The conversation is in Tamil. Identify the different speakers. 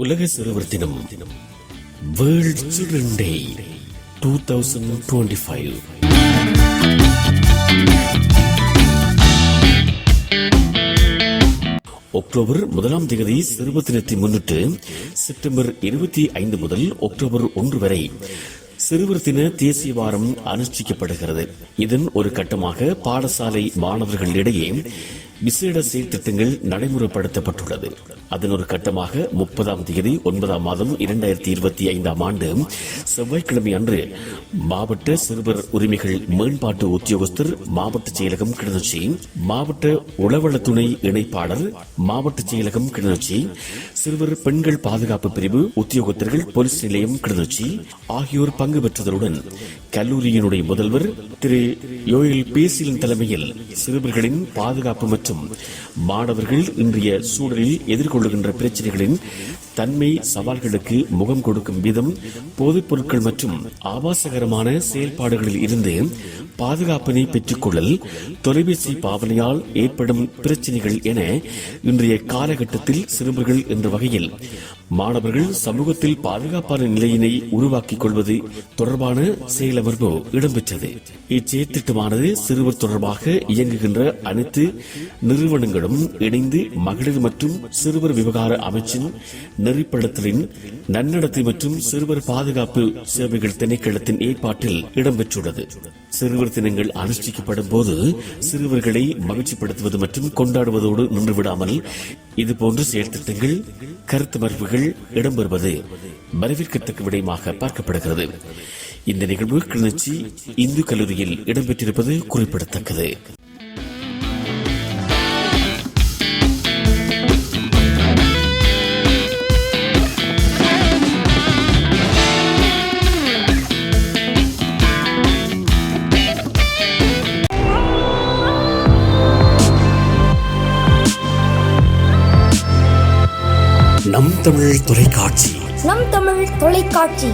Speaker 1: உலக சிறுவர் தினம் world children day two thousand twenty five October முதலாம் தேதி சிறுவர் தினத்தை முன்னிட்டு செப்டம்பர் இருபத்தி ஐந்து முதல் அக்டோபர் ஒன்று வரை சிறுவர் தின தேசிய வாரம் அனுஷ்டிக்கப்படுகிறது. இதன் ஒரு கட்டமாக பாடசாலை மாணவர்களிடையே விசேட செயல்திட்டங்கள் நடைமுறைப்படுத்தப்பட்டுள்ளது. அதன் ஒரு கட்டமாக முப்பதாம் தேதி ஒன்பதாம் மாதம் இரண்டாயிரத்தி இருபத்தி ஐந்தாம் ஆண்டு செவ்வாய்க்கிழமை அன்று மாவட்ட சிறுவர் உரிமைகள் மேம்பாட்டு உத்தியோகஸ்தர் மாவட்ட செயலகம் கிளிநொச்சி மாவட்ட உளவள துணை இணைப்பாளர் மாவட்ட செயலகம் கிளிநொச்சி சிறுவர் பெண்கள் பாதுகாப்பு பிரிவு உத்தியோகத்தர்கள் போலீஸ் நிலையம் கிளிநொச்சி ஆகியோர் பங்கு பெற்றதுடன் கல்லூரியினுடைய முதல்வர் திரு யோயில் பேசிலின் தலைமையில் சிறுவர்களின் பாதுகாப்பு மற்றும் மாணவர்கள் இன்றைய சூழலில் எதிர்கொள்ளுகின்ற பிரச்சனைகளின் தன்மை சவால்களுக்கு முகம் கொடுக்கும் விதம் போதைப் பொருட்கள் மற்றும் ஆபாசகரமான செயல்பாடுகளில் இருந்து பாதுகாப்பினை பெற்றுக்கொள்ளல் தொலைபேசி பாவனையால் ஏற்படும் பிரச்சனைகள் என இன்றைய காலகட்டத்தில் சிறுவர்கள் என்ற வகையில் மாணவர்கள் சமூகத்தில் பாதுகாப்பான நிலையினை உருவாக்கிக் கொள்வது தொடர்பான செயலமர்வு இடம்பெற்றது. இச்செயற்திட்டமானது சிறுவர் தொடர்பாக இயங்குகின்ற அனைத்து நிறுவனங்களும் இணைந்து மகளிர் மற்றும் சிறுவர் விவகார அமைச்சின் நெறிப்படுத்தலின் நன்னடத்தை மற்றும் சிறுவர் பாதுகாப்பு சேவைகள் திணைக்களத்தின் ஏற்பாட்டில் இடம்பெற்றுள்ளது. சிறுவர் தினங்கள் அனுஷ்டிக்கப்படும் போது சிறுவர்களை மகிழ்ச்சிப்படுத்துவது மற்றும் கொண்டாடுவதோடு நின்றுவிடாமல் இதுபோன்ற செயல்திட்டங்கள் கருத்து மரபுகள் இடம்பெறுவது வரவேற்கத்தக்க விடயமாக பார்க்கப்படுகிறது. இந்த நிகழ்வு கிளிநொச்சி இந்து கல்லூரியில் இடம்பெற்றிருப்பது குறிப்பிடத்தக்கது. நம் தமிழ் தொலைக்காட்சி.
Speaker 2: நம் தமிழ் தொலைக்காட்சி.